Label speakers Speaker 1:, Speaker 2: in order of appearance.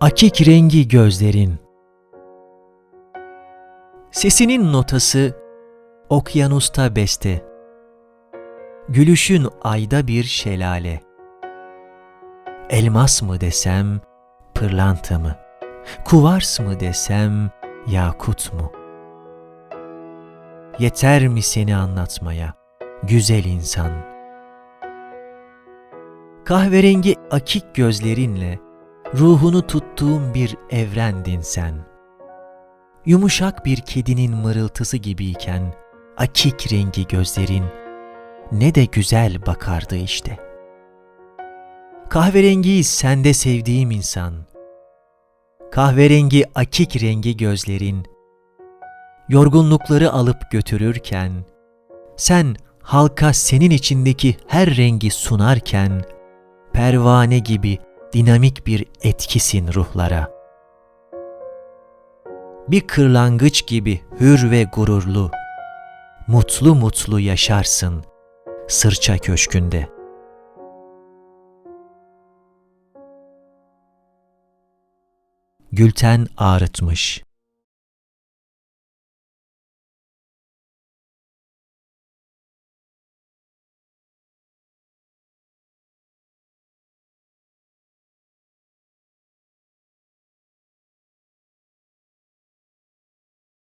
Speaker 1: akik rengi gözlerin. Sesinin notası okyanusta beste. Gülüşün ayda bir şelale. Elmas mı desem, pırlanta mı? Kuvars mı desem, yakut mu? Yeter mi seni anlatmaya, güzel insan? Kahverengi akik gözlerinle ruhunu tuttuğum bir evrendin sen. Yumuşak bir kedinin mırıltısı gibiyken akik rengi gözlerin ne de güzel bakardı işte. Kahverengiyi sende sevdiğim insan. Kahverengi akik rengi gözlerin yorgunlukları alıp götürürken sen halka senin içindeki her rengi sunarken pervane gibi dinamik bir etkisin ruhlara. Bir kırlangıç gibi hür ve gururlu, mutlu mutlu yaşarsın sırça köşkünde. Gülten ağrıtmış.